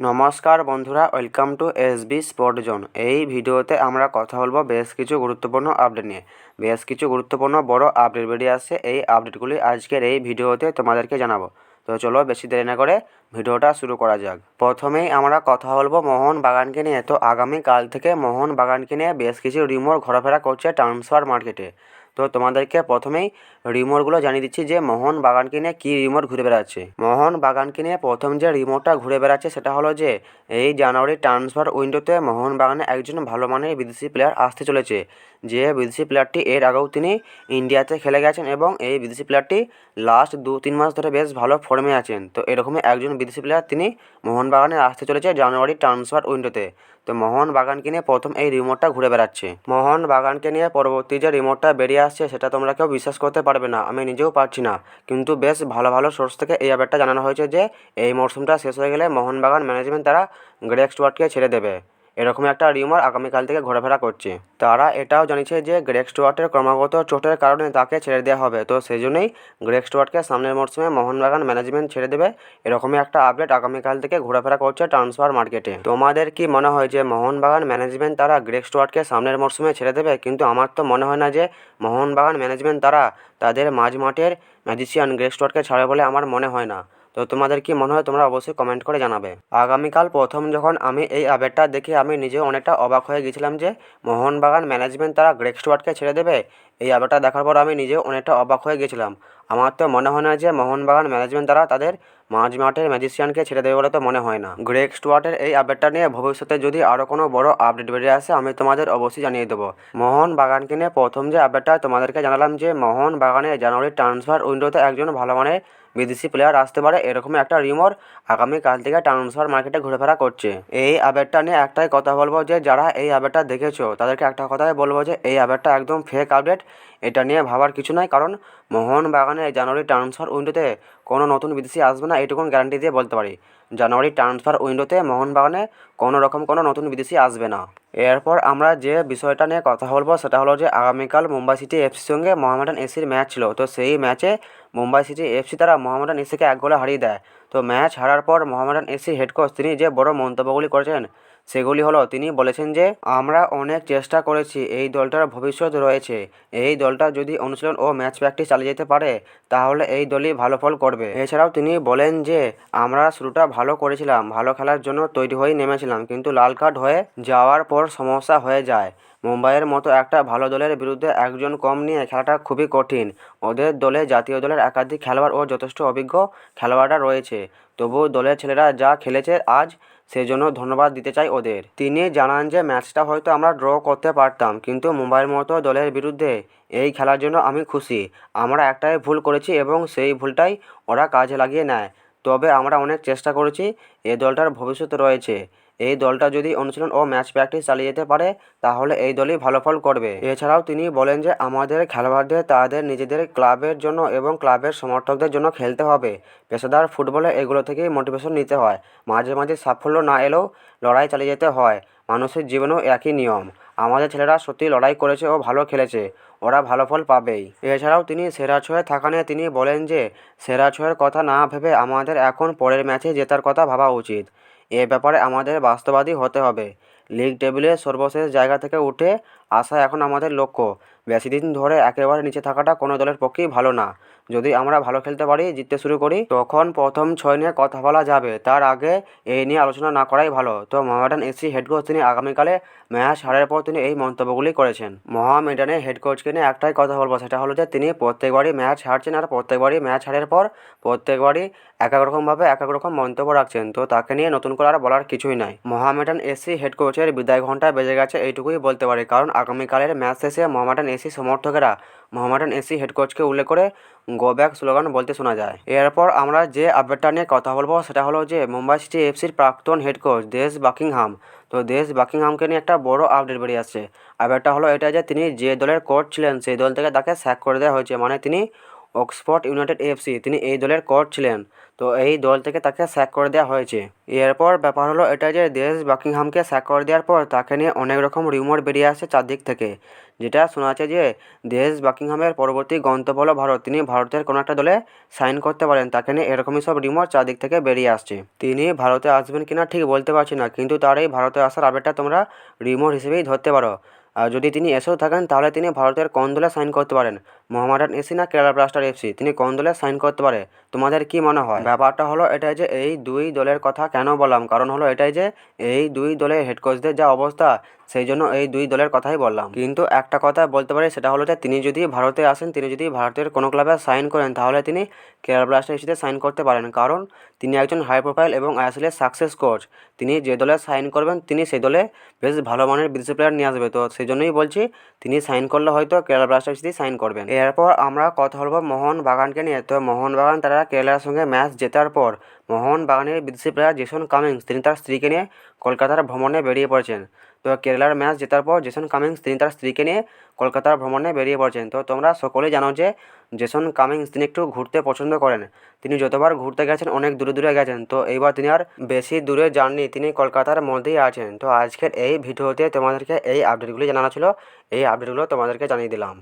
নমস্কার বন্ধুরা welcome to S B Sport Zone এই ভিডিওতে আমরা কথা বলব বেশ কিছু গুরুত্বপূর্ণ আপডেট নিয়ে। বেশ কিছু গুরুত্বপূর্ণ বড় আপডেট বেরিয়ে আসছে। এই আপডেটগুলি আজকের এই ভিডিওতে তোমাদেরকে জানাব। তো চলো বেশি দেরি না করে ভিডিওটা শুরু করা যাক। প্রথমেই আমরা কথা বলব মোহন বাগানকে নিয়ে। তো আগামীকাল থেকে মোহন বাগানকে নিয়ে বেশ কিছু রিমোর ঘোরাফেরা করছে ট্রান্সফার মার্কেটে তো তোমাদেরকে প্রথমেই রিমোটগুলো জানিয়ে দিচ্ছি যে মোহন বাগানকে নিয়ে কী রিমোট ঘুরে বেড়াচ্ছে। মোহন বাগানকে নিয়ে প্রথম যে রিমোটটা ঘুরে বেড়াচ্ছে সেটা হলো যে এই জানুয়ারি ট্রান্সফার উইন্ডোতে মোহন বাগানে একজন ভালো মানের বিদেশি প্লেয়ার আসতে চলেছে। যে বিদেশি প্লেয়ারটি এর আগেও তিনি ইন্ডিয়াতে খেলে গেছেন এবং এই বিদেশি প্লেয়ারটি লাস্ট দু তিন মাস ধরে বেশ ভালো ফর্মে আছেন। তো এরকমই একজন বিদেশি প্লেয়ার তিনি মোহনবাগানে আসতে চলেছে জানুয়ারি ট্রান্সফার উইন্ডোতে। তো মোহন বাগানকে নিয়ে প্রথম এই রিমোটটা ঘুরে বেড়াচ্ছে। মোহন বাগানকে নিয়ে পরবর্তী যে রিমোটটা বেরিয়ে আসছে, সেটা তোমরা কেউ বিশ্বাস করতে পারবে না, আমি নিজেও পারছি না। কিন্তু বেশ ভালো ভালো সোর্স থেকে এই ব্যাপারটা জানানো হয়েছে যে, এই মরশুমটা শেষ হয়ে গেলে মোহনবাগান ম্যানেজমেন্ট তারা গ্রেক স্টুয়ার্টকে ছেড়ে দেবে। এরকমই একটা রিউমার আগামীকাল থেকে ঘোরাফেরা করছে। তারা এটাও জানিয়েছে যে গ্রেক স্টুয়ার্টের ক্রমাগত চোটের কারণে তাকে ছেড়ে দেওয়া হবে। তো সেই জন্যই গ্রেক স্টুয়ার্টকে সামনের মরশুমে মোহনবাগান ম্যানেজমেন্ট ছেড়ে দেবে। এরকমই একটা আপডেট আগামীকাল থেকে ঘোরাফেরা করছে ট্রান্সফার মার্কেটে তোমাদের কি মনে হয় যে মোহনবাগান ম্যানেজমেন্ট তারা গ্রেক স্টুয়ার্টকে সামনের মরশুমে ছেড়ে দেবে? কিন্তু আমার তো মনে হয় না যে মোহনবাগান ম্যানেজমেন্ট তারা তাদের মাঝ মাঠের ম্যাজিশিয়ান গ্রেক স্টুয়ার্টকে ছাড়ে বলে আমার মনে হয় না। তো তোমাদের কি মনে হয় তোমরা অবশ্যই কমেন্ট করে জানাবে। আগামীকাল প্রথম যখন আমি এই আপডেটটা দেখে আমি নিজেও অনেকটা অবাক হয়ে গেছিলাম যে মোহনবাগান ম্যানেজমেন্ট তারা গ্রেক স্টুয়ার্টকে ছেড়ে দেবে। এই আপডেটটা দেখার পর আমি নিজেও অনেকটা অবাক হয়ে গেছিলাম। আমার তো মনে হয় না যে মোহনবাগান ম্যানেজমেন্ট তারা তাদের মাঝ মাঠের ম্যাজিশিয়ানকে ছেড়ে দেবে বলে তো মনে হয় না। গ্রেক স্টুয়ার্টের এই আপডেটটা নিয়ে ভবিষ্যতে যদি আরও কোনো বড় আপডেট বেরিয়ে আসে, আমি তোমাদের অবশ্যই জানিয়ে দেবো। মোহন বাগানকে নিয়ে প্রথম যে আপডেটটা তোমাদেরকে জানালাম যে মোহন বাগানে জানুয়ারি ট্রান্সফার উইন্ডোতে একজন ভালো মানের বিদেশি প্লেয়ার আসতে পারে, এরকমই একটা রিমোর আগামীকাল থেকে ট্রান্সফার মার্কেটে ঘুরেফেরা করছে। এই আপডেটটা নিয়ে একটাই কথা বলব যে, যারা এই আপডেটটা দেখেছ, তাদেরকে একটা কথাই বলব যে, এই আপডেটটা একদম ফেক আপডেট এটা নিয়ে ভাবার কিছু নয় কারণ মোহন বাগানে জানুয়ারি ট্রান্সফার উইন্ডোতে কোনো নতুন বিদেশি আসবে না, এইটুকুন গ্যারান্টি দিয়ে বলতে পারি। জানুয়ারি ট্রান্সফার উইন্ডোতে মোহনবাগানে কোনো রকম কোনো নতুন বিদেশি আসবে না। এরপর আমরা যে বিষয়টা নিয়ে কথা বলব, সেটা হলো যে আগামীকাল মুম্বাই সিটি এফসির সঙ্গে মোহামেডান এসির ম্যাচ ছিল। তো সেই ম্যাচে মুম্বাই সিটি এফসি তারা মোহামেডান এসিকে এক গোলে হারিয়ে দেয়। তো ম্যাচ হারার পর মোহামেডান এসি হেড কোচ তিনি যে বড় মন্তব্যগুলি করেছেন সেগুলি হলো, তিনি বলেছেন যে, আমরা অনেক চেষ্টা করেছি, এই দলটার ভবিষ্যৎ রয়েছে। এই দলটা যদি অনুশীলন ও ম্যাচ প্র্যাকটিস চালিয়ে যেতে পারে, তাহলে এই দলই ভালো ফল করবে। এছাড়াও তিনি বলেন যে, আমরা শুরুটা ভালো করেছিলাম, ভালো খেলার জন্য তৈরি হয়ে নেমেছিলাম, কিন্তু লাল কার্ড হয়ে যাওয়ার পর সমস্যা হয়ে যায়। মুম্বাইয়ের মতো একটা ভালো দলের বিরুদ্ধে একজন কম নিয়ে খেলাটা খুবই কঠিন। ওদের দলে জাতীয় দলের একাধিক খেলোয়াড় ও যথেষ্ট অভিজ্ঞ খেলোয়াড়রা রয়েছে। তবুও দলের ছেলেরা যা খেলেছে আজ, সেজন্য ধন্যবাদ দিতে চাই ওদের। তিনি জানান যে, ম্যাচটা হয়তো আমরা ড্র করতে পারতাম, কিন্তু মুম্বাইয়ের মতো দলের বিরুদ্ধে এই খেলার জন্য আমি খুশি। আমরা একটাই ভুল করেছি এবং সেই ভুলটাই ওরা কাজে লাগিয়ে নেয়। তবে আমরা অনেক চেষ্টা করেছি এই দলটার ভবিষ্যৎ রয়েছে। এই দলটা যদি অনুশীলন ও ম্যাচ প্র্যাকটিস চালিয়ে যেতে পারে, তাহলে এই দলই ভালো ফল করবে। এছাড়াও তিনি বলেন যে, আমাদের খেলোয়াড়দের, তাদের নিজেদের ক্লাবের জন্য এবং ক্লাবের সমর্থকদের জন্য খেলতে হবে। পেশাদার ফুটবলে এগুলো থেকেই মোটিভেশন নিতে হয়। মাঝে মাঝে সাফল্য না এলেও লড়াই চালিয়ে যেতে হয়। মানুষের জীবনেও একই নিয়ম। আমাদের ছেলেরা সত্যি লড়াই করেছে ও ভালো খেলেছে। ওরা ভালো ফল পাবেই। এছাড়াও তিনি সেরা ছয়ে থাকা নিয়ে তিনি বলেন যে সেরা ছয়ের কথা না ভেবে আমাদের এখন পরের ম্যাচে জেতার কথা ভাবা উচিত। এ ব্যাপারে আমাদের বাস্তবাদী হতে হবে। লিগ টেবিলের সর্বশেষ জায়গা থেকে উঠে আসা এখন আমাদের লক্ষ্য। বেশি দিন ধরে একেবারে নিচে থাকাটা কোনো দলের পক্ষেই ভালো না। যদি আমরা ভালো খেলতে পারি, জিততে শুরু করি, তখন প্রথম ছয় নিয়ে কথা বলা যাবে। তার আগে এই নিয়ে আলোচনা না করাই ভালো। তো মোহামেডান এসি হেড কোচ তিনি আগামীকালে ম্যাচ হারের পর তিনি এই মন্তব্যগুলি করেছেন। মোহামেডানের হেড কোচকে নিয়ে একটাই কথা বলব, সেটা হলো যে তিনি প্রত্যেকবারই ম্যাচ হারছেন আর প্রত্যেকবারই ম্যাচ হারের পর প্রত্যেকবারই এক এক রকমভাবে এক এক রকম মন্তব্য রাখছেন। তো তাকে নিয়ে নতুন করে আর বলার কিছুই নাই। মোহামেডান এসি হেড কোচের বিদায় ঘণ্টা বেজে গেছে, এইটুকুই বলতে পারি। কারণ আগামীকালের ম্যাচ শেষে মোহামেডান এসি সমর্থকেরা মোহামেডান এসি হেড কোচকে উল্লেখ করে গো ব্যাক স্লোগান বলতে শোনা যায়। এরপর আমরা যে আপডেটটা নিয়ে কথা বলব সেটা হলো যে মুম্বাই সিটি এফসির প্রাক্তন হেড কোচ দেশ বাকিংহাম। তো দেশ বাকিংহামকে নিয়ে একটা বড় আপডেট বেরিয়ে আসছে। আপডেটটা হলো এটা যে তিনি যে দলের কোচ ছিলেন সেই দল থেকে তাকে স্যাক করে দেওয়া হয়েছে। মানে তিনি অক্সফোর্ড ইউনাইটেড এফসি, তিনি এই দলের কোচ ছিলেন। তো এই দল থেকে তাকে স্যাক করে দেওয়া হয়েছে। এরপর ব্যাপার হলো এটা যে দেশ বাকিংহামকে স্যাক করে দেওয়ার পর তাকে নিয়ে অনেক রকম রিউমার বেরিয়ে আসছে চারদিক থেকে। যেটা শোনা যাচ্ছে যে দেশ বাকিংহামের পরবর্তী গন্তব্য হলো ভারত। তিনি ভারতের কোনো একটা দলে সাইন করতে পারেন। তাকে নিয়ে এরকমই সব রিউমার চারদিক থেকে বেরিয়ে আসছে। তিনি ভারতে আসবেন কিনা ঠিক বলতে পারছি না, কিন্তু তার এই ভারতে আসার আপডেটটা তোমরা রিউমার হিসেবেই ধরতে পারো। আর যদি তিনি এসেও থাকেন, তাহলে তিনি ভারতের কোন দলে সাইন করতে পারেন? মোহামেডান এসি না কেরালা ব্লাস্টার এফসি? তিনি কোন দলে সাইন করতে পারে? তোমাদের কি মনে হয়? ব্যাপারটা হলো এটাই যে এই দুই দলের কথা কেন বললাম? কারণ হলো এটাই যে এই দুই দলের হেড কোচদের যা অবস্থা, সেই জন্য এই দুই দলের কথাই বললাম। কিন্তু একটা কথা বলতে পারি, সেটা হলো যে তিনি যদি ভারতে আসেন, তিনি যদি ভারতের কোনো ক্লাবে সাইন করেন, তাহলে তিনি কেরালা ব্লাস্টার এফসিতে সাইন করতে পারেন। কারণ তিনি একজন হাই প্রোফাইল এবং আইএসএলের সাকসেস কোচ তিনি যে দলে সাইন করবেন, তিনি সেই দলে বেশ ভালো মানের বিদেশি প্লেয়ার নিয়ে আসবে। তো সেই জন্যই বলছি, তিনি সাইন করলে হয়তো কেরালা ব্লাস্টার এফসিতেই সাইন করবেন। এরপর আমরা কথা বলব মোহন বাগানকে নিয়ে। তো মোহন বাগান তারা কেরালার সঙ্গে ম্যাচ জেতার পর মোহন বাগানের বিদেশি প্লেয়ার জেসন কামিংস তিনি তার স্ত্রীকে নিয়ে কলকাতার ভ্রমণে বেরিয়ে পড়েছেন। তো কেরালার ম্যাচ জেতার পর জেসন কামিংস তিনি তার স্ত্রীকে নিয়ে কলকাতার ভ্রমণে বেরিয়ে পড়েছেন। তো তোমরা সকলেই জানো যে জেসন কামিংস তিনি একটু ঘুরতে পছন্দ করেন। তিনি যতবার ঘুরতে গেছেন, অনেক দূরে দূরে গেছেন। তো এইবার তিনি আর বেশি দূরে যাননি, তিনি কলকাতার মধ্যেই আছেন। তো আজকের এই ভিডিওতে তোমাদেরকে এই আপডেটগুলি জানানো ছিল। এই আপডেটগুলো তোমাদেরকে জানিয়ে দিলাম।